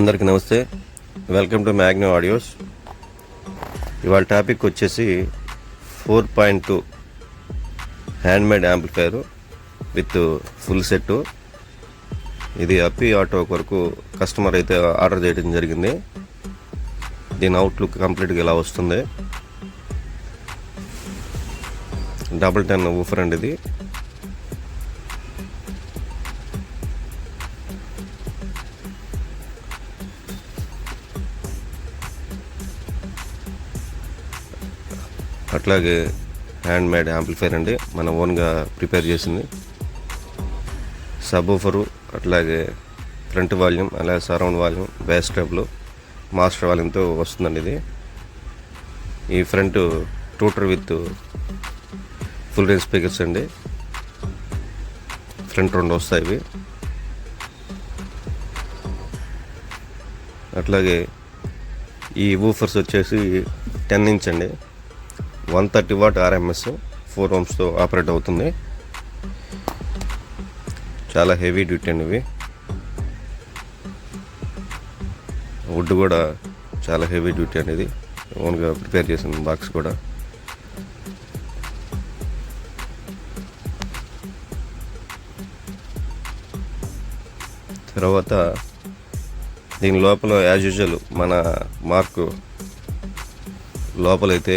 అందరికీ నమస్తే. Welcome to Magno audios ఇవాళ టాపిక్ వచ్చేసి four point two handmade amplifier with full set ఇది అప్పి ఆటో కొరకు కస్టమర్ అయితే ఆర్డర్ చేయడం జరిగింది. దీని అవుట్లుక్ కంప్లీట్గా ఇలా వస్తుంది. డబుల్ టెన్ ఊఫర్ అండి ఇది. అట్లాగే హ్యాండ్ మేడ్ యాంప్లిఫైర్ అండి. మన ఓన్గా ప్రిపేర్ చేసింది. సబూఫరు అట్లాగే ఫ్రంట్ వాల్యూమ్ అలాగే surround volume bass treble master వాల్యూమ్తో వస్తుందండి ఇది. ఈ front tweeter with full range speakers అండి. ఫ్రంట్ రెండు వస్తాయి ఇవి. అట్లాగే ఈ వూఫర్స్ వచ్చేసి టెన్ ఇంచ్ అండి. One thirty watt RMS four ఓమ్స్తో operate అవుతుంది. చాలా హెవీ డ్యూటీ అండి ఇవి. వుడ్ కూడా చాలా హెవీ డ్యూటీ అనేది ఓన్గా ప్రిపేర్ చేసిన బాక్స్ కూడా. తర్వాత దీని లోపల యాజ్ యూజువల్ మన మార్కు లోపలైతే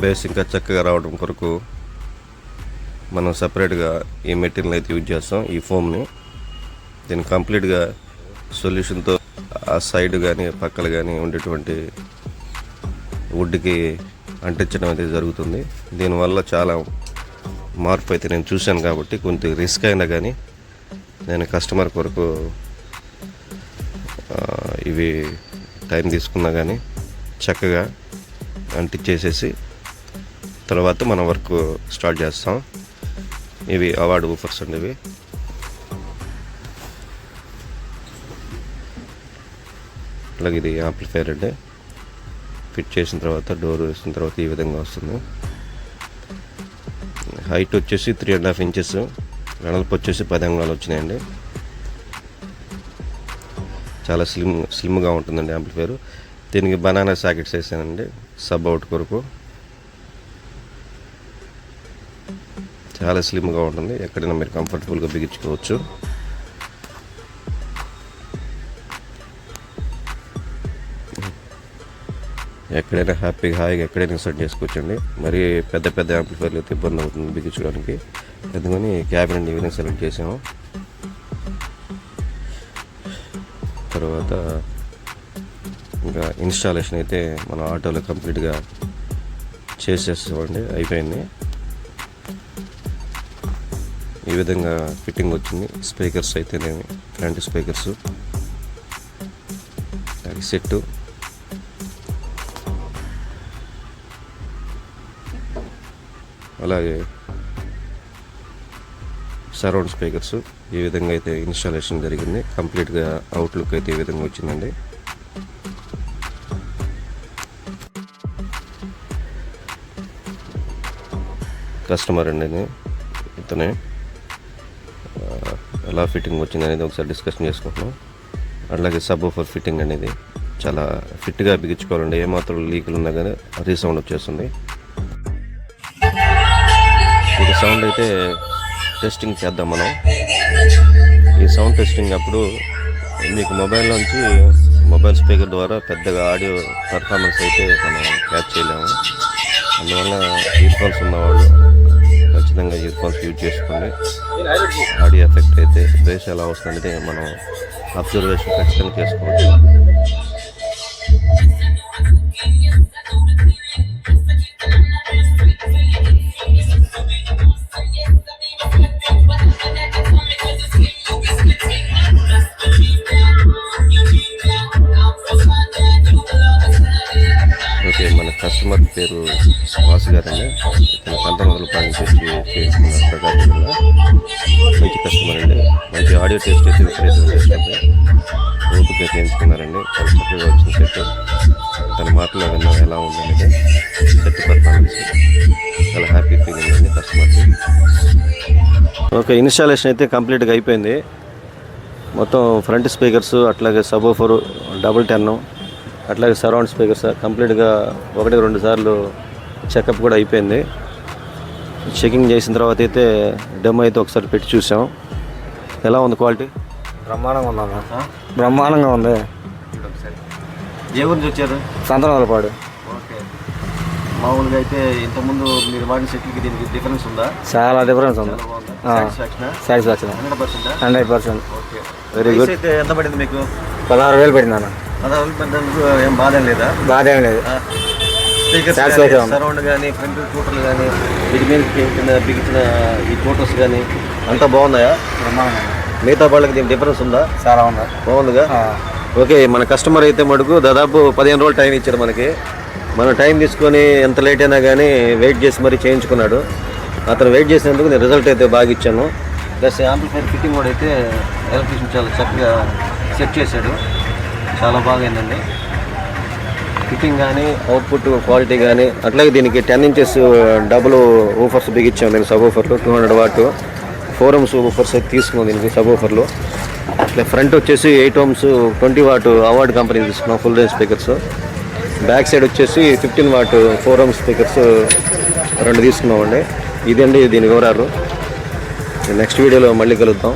బేస్ ఇంకా చక్కగా రావడం కొరకు మనం సపరేట్గా ఈ మెటీరియల్ అయితే యూజ్ చేస్తాం ఈ ఫోమ్ని. దీన్ని కంప్లీట్గా సొల్యూషన్తో ఆ సైడ్ కానీ పక్కలు కానీ ఉండేటువంటి వుడ్కి అంటించడం అయితే జరుగుతుంది. దీనివల్ల చాలా మార్పు అయితే నేను చూశాను కాబట్టి కొంచెం రిస్క్ అయినా కానీ నేను కస్టమర్ కొరకు ఇవి టైం తీసుకున్నా కానీ చక్కగా అంటించేసేసి తర్వాత మనం వర్క్ స్టార్ట్ చేస్తాం. ఇవి అవార్డు ఊఫర్స్ అండి ఇవి. అలాగే ఇది యాంప్లిఫైర్ అండి. ఫిట్ చేసిన తర్వాత డోర్ వేసిన తర్వాత ఈ విధంగా వస్తుంది. హైట్ వచ్చేసి త్రీ అండ్ హాఫ్ ఇంచెస్ వెడల్పు వచ్చేసి పది అంగాలు వచ్చినాయండి. చాలా స్లిమ్ స్లిమ్గా ఉంటుందండి యాంప్లిఫైర్ దీనికి బనానా సాకెట్స్ వేసానండి. సబ్ అవుట్ కొరకు. చాలా స్లిమ్గా ఉంటుంది. ఎక్కడైనా మీరు కంఫర్టబుల్గా బిగించుకోవచ్చు. ఎక్కడైనా హ్యాపీగా హాయిగా ఎక్కడైనా సెట్ చేసుకోవచ్చండి. మరి పెద్ద పెద్ద యాంప్లిఫైర్లు అయితే ఇబ్బంది అవుతుంది బిగించడానికి అందుకని క్యాబినెట్ ఈ విధంగా సెలెక్ట్ చేసాము. తర్వాత ఇంకా ఇన్స్టాలేషన్ అయితే మన ఆటోలో కంప్లీట్గా చేసేస్తామండి. అయిపోయింది. ఈ విధంగా ఫిట్టింగ్ వచ్చింది. స్పీకర్స్ అయితేనేమి ఫ్రంట్ స్పీకర్స్. సెట్టు. అలాగే సరౌండ్ స్పీకర్స్. ఈ విధంగా అయితే ఇన్స్టాలేషన్ జరిగింది. కంప్లీట్గా అవుట్లుక్ అయితే ఈ విధంగా వచ్చిందండి. కస్టమర్ అండి ఇతనే. ఎలా ఫిట్టింగ్ వచ్చింది అనేది ఒకసారి డిస్కషన్ చేసుకుంటున్నాం. అట్లాగే సబ్ ఫర్ ఫిట్టింగ్ అనేది చాలా ఫిట్గా బిగించుకోవాలండి. ఏమాత్రం లీకులు ఉన్నా కానీ రీసౌండ్ వచ్చేస్తుంది. ఇక సౌండ్ అయితే టెస్టింగ్ చేద్దాం మనం. ఈ సౌండ్ టెస్టింగ్ అప్పుడు మీకు మొబైల్ నుంచి మొబైల్ స్పీకర్ ద్వారా పెద్దగా ఆడియో పర్ఫార్మెన్స్ అయితే మనం క్యాచ్ చేయలేము. అందువల్ల ఇయర్ ఫోన్స్ ఉన్నవాళ్ళు ఖచ్చితంగా ఇయర్ ఫోన్స్ యూజ్ చేసుకోండి ఆడియో ఎఫెక్ట్ అయితే బేస్ ఎలా వస్తుందంటే మనం అబ్జర్వేషన్ ఖచ్చితంగా చేసుకోవచ్చు. ఓకే మన కస్టమర్ పేరు వాసు గారండి. ఇతను కంటనగలు పాయింట్ చేసుకున్న ప్రకాశం జిల్లా మంచి కస్టమర్ అండి. మంచి ఆడియో టెస్ట్ అయితే విపరీతంగా చేస్తుంది. ఓపిక చేయించుకున్నారండి. చాలా చక్కగా వచ్చిన సెట్ తన మాటలో విన్నాం ఎలా ఉందనేది సెట్ పర్ఫార్మెన్స్ చాలా హ్యాపీ ఫీలింగ్ అండి కస్టమర్కి ఓకే ఇన్స్టాలేషన్ అయితే కంప్లీట్గా అయిపోయింది. మొత్తం ఫ్రంట్ స్పీకర్స్ అట్లాగే సబోఫర్ డబుల్ టెన్ అట్లాగే సరౌండ్ స్పీకర్స్ కంప్లీట్గా ఒకటి రెండు సార్లు చెకప్ కూడా అయిపోయింది. చెకింగ్ చేసిన తర్వాత అయితే డెమో అయితే ఒకసారి పెట్టి చూసాం. ఎలా ఉంది క్వాలిటీ? బ్రహ్మాండంగా ఉందన్న బ్రహ్మాండంగా ఉంది. ఏ ఊరు నుంచి వచ్చారు సంతనోలపాడు ఓకే. మామూలుగా అయితే ఇంతకుముందు మీరు వాడిన సెట్లకి దీనికి డిఫరెన్స్ ఉందా? చాలా డిఫరెన్స్ ఉంది. Satisfaction hundred percent? Okay. Very good అయితే ఎంత పడింది మీకు? పదహారు వేలు పడింది అన్న. పదహారు పడ్డందుకు ఏం బాధ ఏం లేదా? బాధ ఏం లేదు సరౌండ్ కానీ ఫ్రంట్ టూటర్లు కానీ వీటి మీద కింద బిగించిన ఈ ఫోటోస్ కానీ అంతా బాగున్నాయా? మిగతా వాళ్ళకి దీని డిఫరెన్స్ ఉందా? చాలా ఉంది బాగుందిగా? ఓకే మన కస్టమర్ అయితే మటుకు దాదాపు పదిహేను రోజులు టైం ఇచ్చారు మనకి. మనం టైం తీసుకొని ఎంత లేట్ అయినా కానీ వెయిట్ చేసి మరీ చేయించుకున్నాడు. అతను వెయిట్ చేసినందుకు నేను రిజల్ట్ అయితే బాగా ఇచ్చాను. ప్లస్ యాంప్లిఫైర్ ఫిట్టింగ్ కూడా అయితే ఎలక్ట్రీషియన్ చాలా చక్కగా సెట్ చేశాడు. చాలా బాగైందండి ఫిట్టింగ్ కానీ అవుట్పుట్ క్వాలిటీ కానీ అట్లాగే దీనికి టెన్ ఇంచెస్ డబుల్ ఊఫర్స్ బిగించాం దీనికి sub ఊఫర్లు two hundred watt four ohms woofers అయితే తీసుకున్నాం దీనికి సబ్ ఊఫర్లు. ఇట్లా ఫ్రంట్ వచ్చేసి eight ohms twenty watt award company తీసుకున్నాం full range speakers. Back side వచ్చేసి fifteen watt four ohm speakers రెండు తీసుకున్నామండి. ఇదండి దీని వివరాలు. నెక్స్ట్ వీడియోలో మళ్ళీ కలుద్దాం.